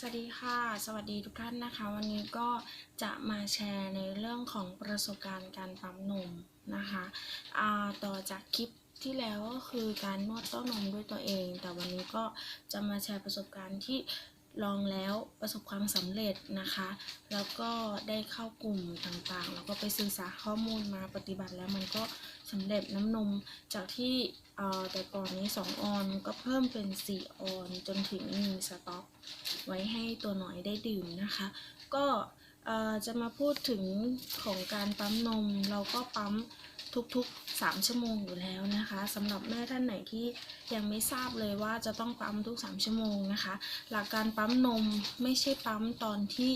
สวัสดีค่ะ สวัสดีทุกท่านนะคะ วันนี้ก็จะมาแชร์ในเรื่องของประสบการณ์การปั๊มนมนะคะต่อจากคลิปที่แล้วก็คือการนวดเต้านมด้วยตัวเอง แต่วันนี้ก็จะมาแชร์ประสบการณ์ที่ ลองแล้วประสบความสำเร็จนะคะ แล้วก็ได้เข้ากลุ่มต่างๆ แล้วก็ไปศึกษาข้อมูลมาปฏิบัติแล้วมันก็สำเร็จน้ำนมจากที่แต่ก่อนนี้ 2 ออนก็เพิ่มเป็น 4 ออนจนถึงมีสต็อกไว้ให้ตัวหน่อยได้ดื่มนะคะ ก็จะมาพูดถึงของการปั๊มนมเราก็ปั๊ม ทุกๆ 3 ชั่วโมงอยู่แล้วนะคะสำหรับแม่ท่านไหนที่ยังไม่ทราบเลยว่าจะต้องปั๊มทุก 3 ชั่วโมงนะคะ หลักการปั๊มนมไม่ใช่ปั๊มตอนที่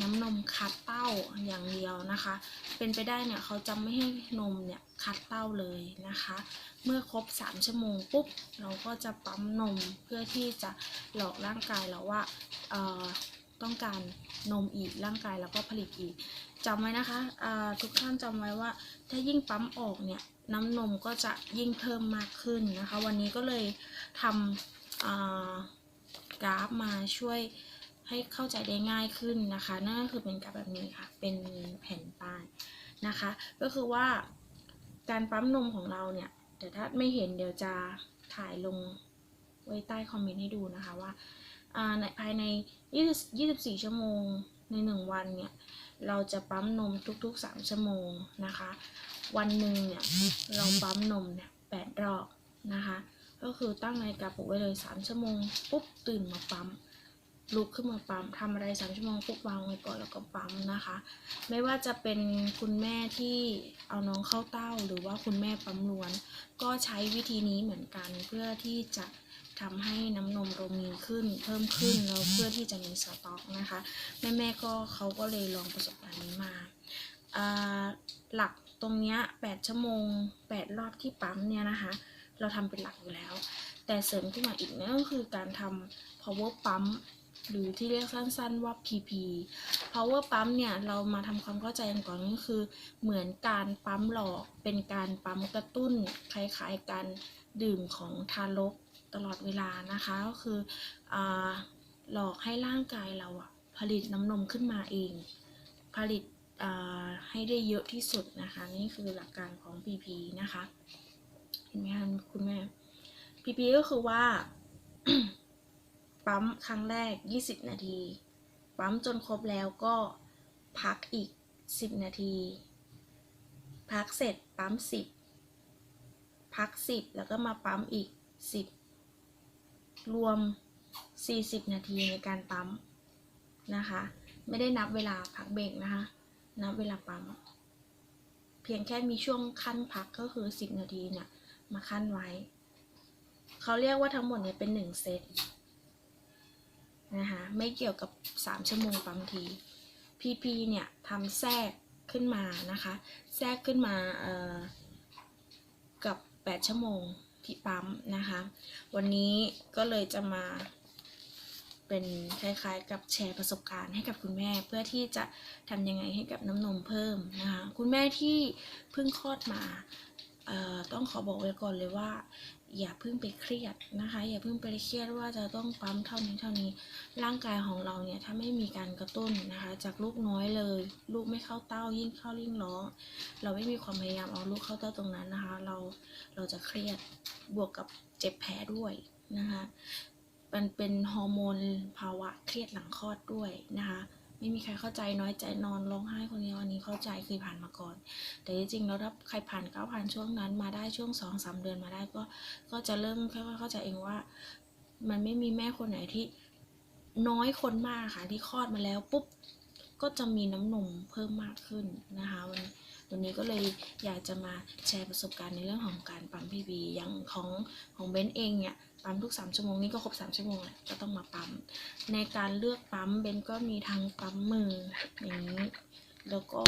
น้ำนมคัดเต้าอย่างเดียวนะคะ เป็นไปได้เนี่ยเขาจะไม่ให้นมเนี่ยคัดเต้าเลยนะคะ เมื่อครบ 3 ชั่วโมงปุ๊บเราก็จะปั๊มนมเพื่อที่จะหลอกร่างกายเราว่า ต้องการนมอีกร่างกายเราก็ผลิตอีกจำไว้นะคะทุกท่านจำไว้ว่า ถ้ายิ่งปั๊มออกเนี่ยน้ำนมก็จะยิ่งเพิ่มมากขึ้นนะคะ วันนี้ก็เลยทำกราฟมาช่วยให้เข้าใจได้ง่ายขึ้นนะคะ นั่นก็คือเป็นกราฟแบบนี้ค่ะ เป็นแผ่นป้ายนะคะ ก็คือว่าการปั๊มนมของเราเนี่ยแต่ถ้าไม่เห็นเดี๋ยวจะถ่ายลงไว้ใต้คอมเมนต์ให้ดูนะคะว่า ในภายใน 24 ชั่วโมงใน 1 วันเนี่ย เราจะปั๊มนมทุก ๆ 3 ชั่วโมงนะคะ วันหนึ่งเนี่ย เราปั๊มนมเนี่ย8รอบนะคะ ก็คือตั้งนาฬิกาปลุกไว้เลย 3 ชั่วโมงปุ๊บตื่นมาปั๊มลุกขึ้นมาปั๊มทำอะไร 3 ชั่วโมงปุ๊บวางไว้ก่อนแล้วก็ปั๊มนะคะ ไม่ว่าจะเป็นคุณแม่ที่เอาน้องเข้าเต้า หรือว่าคุณแม่ปั๊มล้วน ก็ใช้วิธีนี้เหมือนกันเพื่อที่จะ ทำให้น้ำนมเรามีขึ้นเพิ่มขึ้นแล้วเพื่อที่จะมีสต็อกนะคะแม่แม่ๆก็เขาก็เลยลองประสบการณ์นี้มา หลักตรงเนี้ย8ชั่วโมง 8 รอบที่ปั๊มเนี่ยนะคะ เราทำเป็นหลักอยู่แล้ว แต่เสริมขึ้นมาอีกนั่นก็คือการทำ power pump หรือที่เรียกสั้นๆว่า PP power pump เนี่ย เรามาทำความเข้าใจกันก่อนก็คือ เหมือนการปั๊มหลอกเป็นการปั๊มกระตุ้นคล้ายๆการดื่มของทารก ตลอดเวลานะคะก็คืออหลอกให้ร่างกายเราอะผลิตน้ำนมขึ้นมาเอง ผลิตให้ได้เยอะที่สุดนะคะ นี่คือหลักการของ PP นะคะเห็นไหมคะคุณแม่ PP ก็คือว่าปั๊มครั้งแรก 20 นาที ปั๊มจนครบแล้วก็พักอีก 10 นาที พักเสร็จปั๊ม 10 พัก 10 แล้วก็มาปั๊มอีก 10 รวม 40 นาทีในการปั๊มนะคะ ไม่ได้นับเวลาพักเบรกนะคะ นับเวลาปั๊ม เพียงแค่มีช่วงขั้นพักก็คือ 10 นาทีเนี่ยมาขั้นไว้ เขาเรียกว่าทั้งหมดเนี่ยเป็น 1 เซตนะคะ ไม่เกี่ยวกับ 3 ชั่วโมงปั๊มที PP เนี่ยทำแทรกขึ้นมานะคะ แทรกขึ้นมาเอ่อกับ 8 ชั่วโมง ที่ปั๊มนะคะ วันนี้ก็เลยจะมาเป็นคล้ายๆ กับแชร์ประสบการณ์ให้กับคุณแม่ เพื่อที่จะทำยังไงให้กับน้ำนมเพิ่มนะคะ คุณแม่ที่เพิ่งคลอดมาต้องขอบอกไว้ก่อนเลยว่า อย่าเพิ่งไปเครียดนะคะ อย่าเพิ่งไปเครียดว่าจะต้องปั๊มเท่านี้เท่านี้ ร่างกายของเราเนี่ยถ้าไม่มีการกระตุ้นนะคะ จากลูกน้อยเลย ลูกไม่เข้าเต้ายิ่งเข้ายิ่งร้อง เราไม่มีความพยายามเอาลูกเข้าเต้าตรงนั้นนะคะ เราเราจะเครียดบวกกับเจ็บแผลด้วยนะคะมันเป็นฮอร์โมนภาวะเครียดหลังคลอดด้วยนะคะ ไม่มีใครเข้าใจน้อยใจนอนร้องไห้คนเดียวอันนี้เข้าใจเคยผ่านมาก่อน แต่จริงๆแล้วถ้าใครผ่านก้าวผ่านช่วงนั้นมาได้ช่วงสองสามเดือนมาได้ก็ก็จะเริ่มค่อยๆเข้าใจเองว่า มันไม่มีแม่คนไหนที่น้อยคนมากค่ะที่คลอดมาแล้วปุ๊บก็จะมีน้ำนมเพิ่มมากขึ้นนะคะวันนี้ วันนี้ก็เลยอยากจะมาแชร์ประสบการณ์ในเรื่องของการปั๊มพีบีอย่างของของเบนเองเนี่ยปั๊มทุก 3 ชั่วโมงนี่ก็ครบ 3 ชั่วโมงแหละก็ต้องมาปั๊ม ในการเลือกปั๊มเบนก็มีทั้งปั๊มมืออย่างนี้ แล้วก็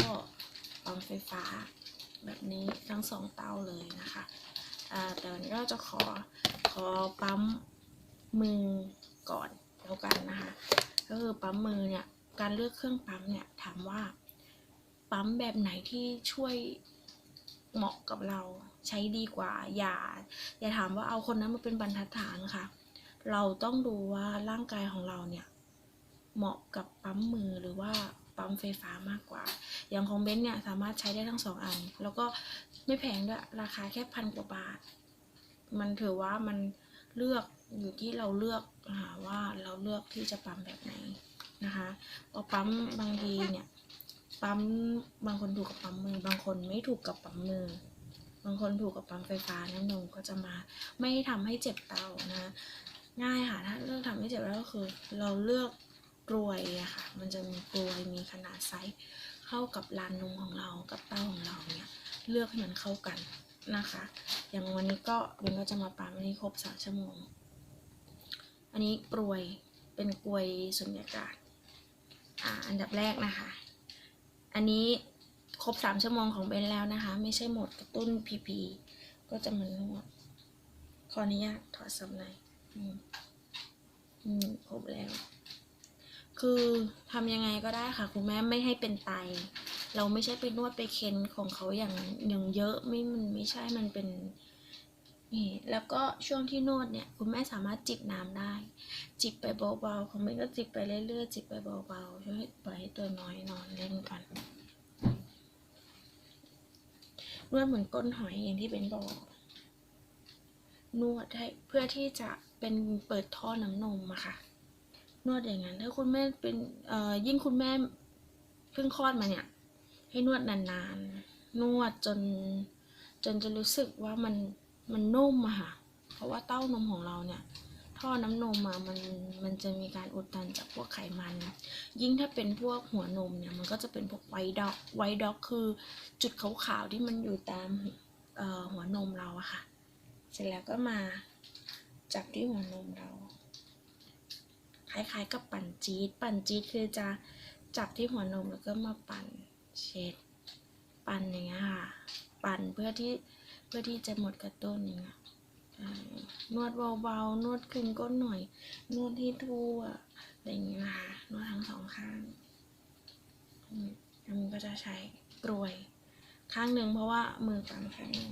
ปั๊มไฟฟ้า แบบนี้ทั้งสองเตาเลยนะคะแต่วันนี้เราจะขอขอปั๊มมือก่อนแล้วกันนะคะ ก็คือปั๊มมือเนี่ยการเลือกเครื่องปั๊มเนี่ยถามว่า ปั๊มแบบไหนที่ช่วยเหมาะกับเราใช้ดีกว่า อย่า อย่าถามว่าเอาคนนั้นมาเป็นบรรทัดฐานค่ะ เราต้องดูว่าร่างกายของเราเนี่ย เหมาะกับปั๊มมือหรือว่าปั๊มไฟฟ้ามากกว่า อย่างของเบนซ์เนี่ยสามารถใช้ได้ทั้งสองอัน แล้วก็ไม่แพงด้วยราคาแค่พันกว่าบาท มันถือว่ามันเลือกอยู่ที่เราเลือกหาว่าเราเลือกที่จะปั๊มแบบไหนนะคะพอปั๊มบางทีเนี่ย ปั๊มบางคนถูกกับปั๊มมือ บางคนไม่ถูกกับปั๊มมือ บางคนถูกกับปั๊มไฟฟ้าน้ำนมก็จะมาไม่ทำให้เจ็บเต้านะง่ายค่ะถ้าเลือกทำให้เจ็บแล้วก็คือ เราเลือกกลวยอะค่ะ มันจะมีกลวยมีขนาดไซส์เข้ากับลานนมของเรากับเต้าของเราเนี่ยเลือกให้มันเข้ากันนะคะ อย่างวันนี้ก็เบนก็จะมาปั๊มอันนี้ครบสามชั่วโมง อันนี้กลวยเป็นกลวยสุญญากาศอ่าอันดับแรกนะคะ อันนี้ครบสามชั่วโมงของเบนแล้วนะคะ ไม่ใช่หมดกระตุ้นพีพีก็จะมันนวดขออนุญาตถอดสับในอืมอืมครบแล้ว คือทำยังไงก็ได้ค่ะ คุณแม่ไม่ให้เป็นไต เราไม่ใช่ไปนวดไปเค้นของเขาอย่างอย่างเยอะไม่มันไม่ใช่มันเป็น นี่แล้วก็ช่วงที่นวดเนี่ยคุณแม่สามารถจิบน้ำได้ จิบไปเบาๆของแม่ก็จิบไปเรื่อยๆจิบไปเบาๆช่วยปล่อยให้ตัวน้อยนอนเล่นก่อนนวดเหมือนก้นหอยอย่างที่เป็นบอกนวดให้เพื่อที่จะเป็นเปิดท่อน้ำนมอะค่ะ นวดอย่างนั้น ถ้าคุณแม่เป็นเอ่อยิ่งคุณแม่เพิ่งคลอดมาเนี่ย ให้นวดนานๆ นวดจนจนจะรู้สึกว่ามัน มันนุ่มอะค่ะ เพราะว่าเต้านมของเราเนี่ย ท่อน้ำนมมามันมันจะมีการอุดตันจากพวกไขมัน ยิ่งถ้าเป็นพวกหัวนมเนี่ย มันก็จะเป็นพวกไวด็อก ไวด็อกคือจุดขาวๆที่มันอยู่ตามหัวนมเราอะค่ะ เสร็จแล้วก็มาจับที่หัวนมเรา คล้ายๆกับปั่นจี๊ด ปั่นจี๊ดคือจะจับที่หัวนมแล้วก็มาปั่นเช็ด ปั่นอย่างเงี้ยค่ะ ปั่นเพื่อที่ เพื่อที่จะหมดกระตุ้นอย่างเงี้ยนวดเบาๆ นวดคลึงก้นหน่อย นวดที่ทั่วอะไรอย่างเงี้ยค่ะนวดทั้งสองข้างอืมอันนี้ก็จะใช้กรวย ข้างหนึ่งเพราะว่ามือปั่นข้างหนึ่ง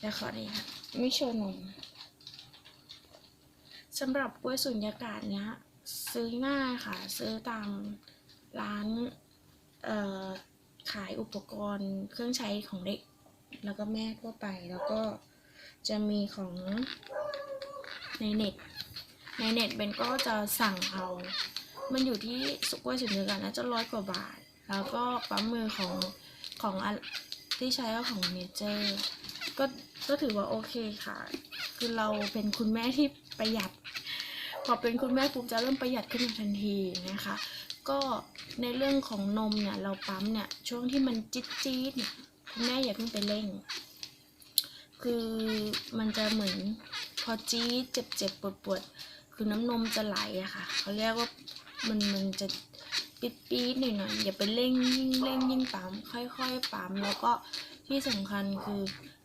แล้วขอดีค่ะไม่โชว์นมสำหรับกล้วยสุญญากาศเนี้ย ซื้อง่ายค่ะ ซื้อตามร้านขายอุปกรณ์เครื่องใช้ของเด็ก แล้วก็แม่ทั่วไปแล้วก็จะมีของในเน็ต ในเน็ตเบนก็จะสั่งเอา มันอยู่ที่สุกล้วยสุญญากาศน่าจะร้อยกว่าบาท แล้วก็ปั๊มมือของของอที่ใช้ก็ของเนเจอร์ก็ก็ถือว่าโอเคค่ะ คือเราเป็นคุณแม่ที่ประหยัด พอเป็นคุณแม่ปุ๊บจะเริ่มประหยัดขึ้นทันทีนะคะ ก็ในเรื่องของนมเนี่ยเราปั๊มเนี่ยช่วงที่มันจี๊ดจี๊ดๆเนี่ย แม่อย่าเพิ่งไปเร่ง คือมันจะเหมือนพอจี๊ดเจ็บเจ็บปวดปวดคือน้ำนมจะไหลอะค่ะเขาเรียกว่ามันมันจะปี๊ดปี๊ดหน่อยหน่อยๆอย่าไปเร่งยิ่งเร่งยิ่งปั๊มค่อยๆปั๊มแล้วก็ที่สำคัญคือ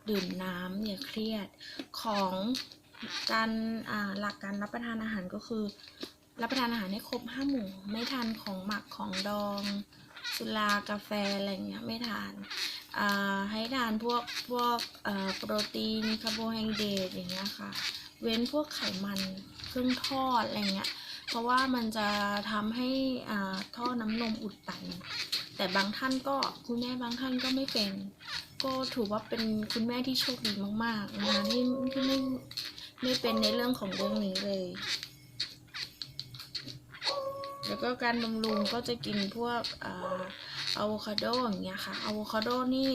ดื่มน้ำอย่าเครียดของการหลักการรับประทานอาหารก็คือ รับประทานอาหารให้ครบห้าหมู่ไม่ทานของหมักของดอง สุรากาแฟอะไรเงี้ยไม่ทานอ่าให้ทานพวกพวกเอ่อโปรตีนคาร์โบไฮเดรตอย่างเงี้ยค่ะ เว้นพวกไขมันเครื่องทอดอะไรเงี้ยเพราะว่ามันจะทำให้อ่าท่อน้ำนมอุดตัน แต่บางท่านก็คุณแม่บางท่านก็ไม่เป็น ก็ถือว่าเป็นคุณแม่ที่โชคดีมากๆนะคะที่ที่ไม่ไม่เป็นในเรื่องของเรื่องนี้เลย แล้วก็การบำรุงก็จะกินพวกอะอะโวคาโดอย่างเงี้ยค่ะอะโวคาโดนี่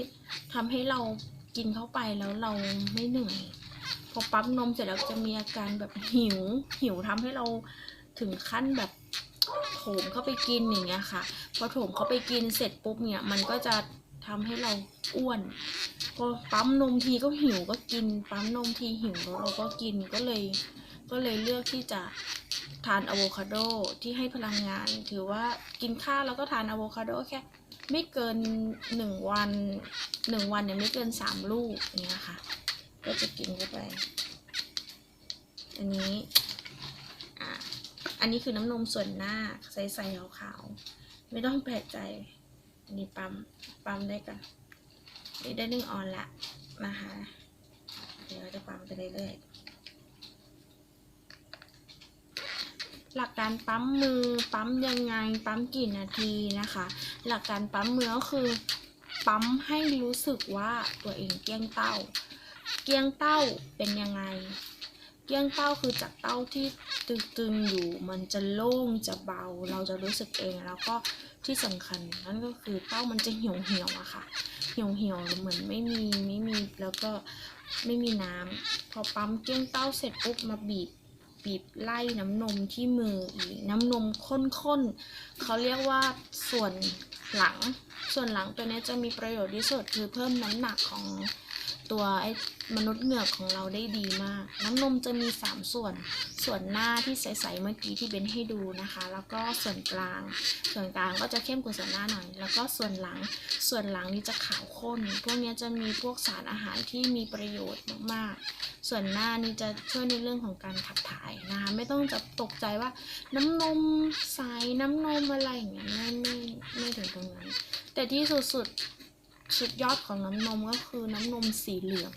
ทำให้เรากินเข้าไปแล้วเราไม่เหนื่อย พอปั๊มนมเสร็จแล้วจะมีอาการแบบหิว หิวทำให้เราถึงขั้นแบบโถมเข้าไปกินอย่างเงี้ยค่ะ พอโถมเข้าไปกินเสร็จปุ๊บเนี่ยมันก็จะทำให้เราอ้วน พอปั๊มนมทีก็หิวก็กิน ปั๊มนมทีหิวแล้วเราก็กินก็เลย ก็เลยเลือกที่จะ ทานอะโวคาโดที่ให้พลังงาน ถือว่ากินข้าวแล้วก็ทานอะโวคาโดแค่ไม่เกินหนึ่งวันหนึ่งวันเนี่ยไม่เกินสามลูกอย่างเงี้ยค่ะ ก็จะกินเข้าไป อันนี้อะอันนี้คือน้ำนมส่วนหน้าใสๆขาวๆไม่ต้องแปลกใจ อันนี้ปั๊มปั๊มได้กันนี่ได้หนึ่งออนละนะคะ เดี๋ยวจะปั๊มไปเรื่อยๆ หลักการปั๊มมือปั๊มยังไงปั๊มกี่นาทีนะคะ หลักการปั๊มมือก็คือ ปั๊มให้รู้สึกว่าตัวเองเกี้ยงเต้า เกี้ยงเต้าเป็นยังไง เกี้ยงเต้าคือจากเต้าที่ตึงๆอยู่ มันจะโล่งจะเบา เราจะรู้สึกเองแล้วก็ที่สำคัญนั่นก็คือเต้ามันจะเหี่ยวเหี่ยวๆอะค่ะ เหี่ยวเหี่ยวๆเหมือนไม่มีไม่มีแล้วก็ไม่มีน้ำพอปั๊มเกี้ยงเต้าเสร็จปุ๊บมาบีบ บีบไล่น้ำนมที่มืออีกน้ำนมข้นๆเขาเรียกว่าส่วนหลัง ส่วนหลังตัวนี้จะมีประโยชน์ที่สุดคือเพิ่มน้ำหนักของ ตัวไอ้มนุษย์เหงือกของเราได้ดีมาก น้ำนมจะมี 3 ส่วน ส่วนหน้าที่ใสๆเมื่อกี้ที่เบนให้ดูนะคะ แล้วก็ส่วนกลาง ส่วนกลางก็จะเข้มกว่าส่วนหน้าหน่อย แล้วก็ส่วนหลัง ส่วนหลังนี่จะขาวข้น พวกเนี้ยจะมีพวกสารอาหารที่มีประโยชน์มากๆ ส่วนหน้านี่จะช่วยในเรื่องของการขับถ่ายนะคะ ไม่ต้องจะตกใจว่าน้ำนมใสน้ำนมอะไรอย่างเงี้ยไม่ไม่ไม่ถึงตรงนั้น แต่ที่สุดๆ สุดยอดของน้ำนมก็คือน้ำนมสีเหลือง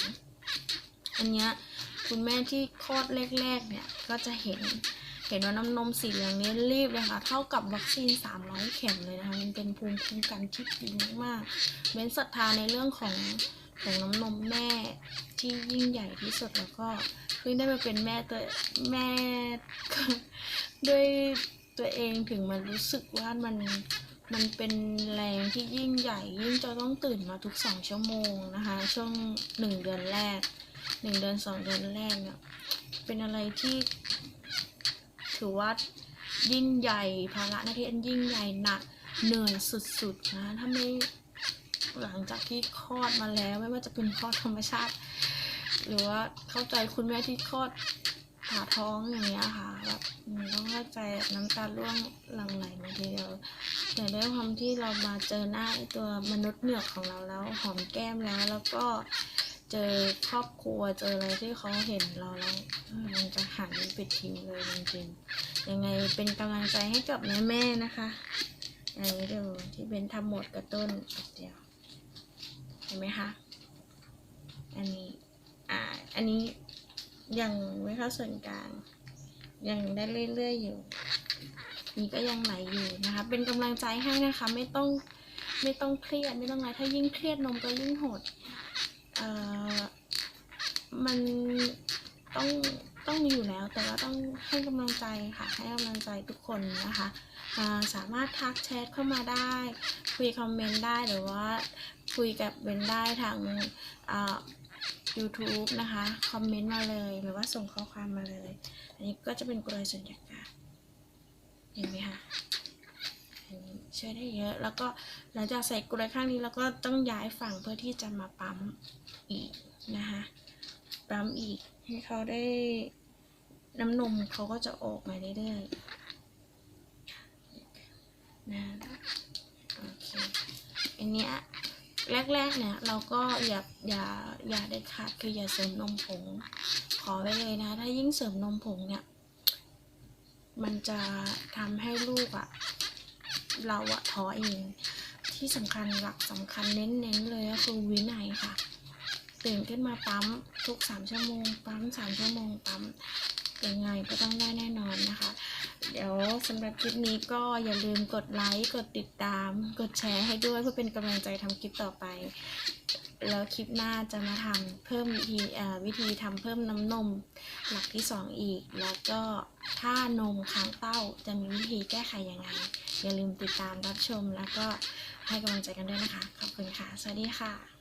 อันเนี้ยคุณแม่ที่คลอดแรกๆเนี่ยก็จะเห็นเห็นว่าน้ำนมสีเหลืองนี้รีบเลยค่ะ เท่ากับวัคซีน 300 เข็มเลยนะคะ มันเป็นภูมิคุ้มกันที่ดีมากๆเบ้นศรัทธาในเรื่องของของน้ำนมแม่ที่ยิ่งใหญ่ที่สุดแล้วก็เพิ่งได้มาเป็นแม่ตัวแม่ด้วยตัวเองถึงมารู้สึกว่ามัน มันเป็นแรงที่ยิ่งใหญ่ยิ่งจะต้องตื่นมาทุกสองชั่วโมงนะคะ ช่วงหนึ่งเดือนแรกหนึ่งเดือนสองเดือนแรกเนี่ยเป็นอะไรที่ ถือว่ายิ่งใหญ่ภาระหน้าที่อันยิ่งใหญ่หนักเหนื่อยสุดๆนะถ้าไม่หลังจากที่คลอดมาแล้วไม่ว่าจะเป็นคลอดธรรมชาติ หรือว่าเข้าใจคุณแม่ที่คลอดผ่าท้องอย่างเงี้ยค่ะแบบต้องเข้าใจน้ำตาร่วงหลั่งไหลมาทีเดียว แต่ด้วยความที่เรามาเจอหน้าตัวมนุษย์เหงือกของเราแล้วหอมแก้มแล้ว แล้วก็เจอครอบครัวเจออะไรที่เขาเห็นเราแล้วมันจะหันปิดทิ้งเลยจริงๆยังไงเป็นกำลังใจให้กับแม่แม่ๆนะคะอันนี้ดูที่เบนทำหมดกระต้นเดียวเห็นไหมคะอันนี้อ่าอันนี้ยังไม่เข้าส่วนกลาง ยังได้เรื่อยๆอยู่ นี่ก็ยังไหลอยู่นะคะ เป็นกำลังใจให้นะคะ ไม่ต้องไม่ต้องเครียดไม่ต้องอะไรถ้ายิ่งเครียดนมก็ยิ่งหดเอ่อมันต้องต้องมีอยู่แล้ว แต่ว่าต้องให้กำลังใจค่ะ ให้กำลังใจทุกคนนะคะาสามารถทักแชทเข้ามาได้ คุยคอมเมนต์ได้หรือว่าคุยกับเบนได้ทางอ่า YouTube นะคะ คอมเมนต์มาเลย หรือว่าส่งข้อความมาเลย อันนี้ก็จะเป็นกลวยสัญญากาศ เห็นไหมคะอันนี้ช่วยได้เยอะแล้วก็หลังจากใส่กลวยข้างนี้แล้วก็ต้องย้ายฝั่งเพื่อที่จะมาปั๊มอีกนะคะปั๊มอีกให้เขาได้น้ำนมเขาก็จะออกมาเรื่อยๆนะโอเคอันเนี้ยแรกๆเนี่ยเราก็อย่าอย่าอย่าได้ขาดคืออย่าเสริมนมผงขอไว้เลยนะ ถ้ายิ่งเสริมนมผงเนี่ย มันจะทำให้ลูกอะเราอะท้อเอง ที่สำคัญหลักสำคัญเน้นๆเลยก็คือวินัยค่ะตื่นขึ้นมาปั๊มทุกสามชั่วโมงปั๊มสามชั่วโมงปั๊มยังไงก็ต้องได้แน่นอนนะคะ เดี๋ยวสำหรับคลิปนี้ก็อย่าลืมกดไลค์ กดติดตาม กดแชร์ให้ด้วยเพื่อเป็นกำลังใจทำคลิปต่อไป แล้วคลิปหน้าจะมาทำเพิ่มวิธีวิธีทำเพิ่มน้ำนมหลักที่สองอีก แล้วก็ถ้านมค้างเต้าจะมีวิธีแก้ไขยังไง อย่าลืมติดตามรับชมแล้วก็ให้กำลังใจกันด้วยนะคะ ขอบคุณค่ะ สวัสดีค่ะ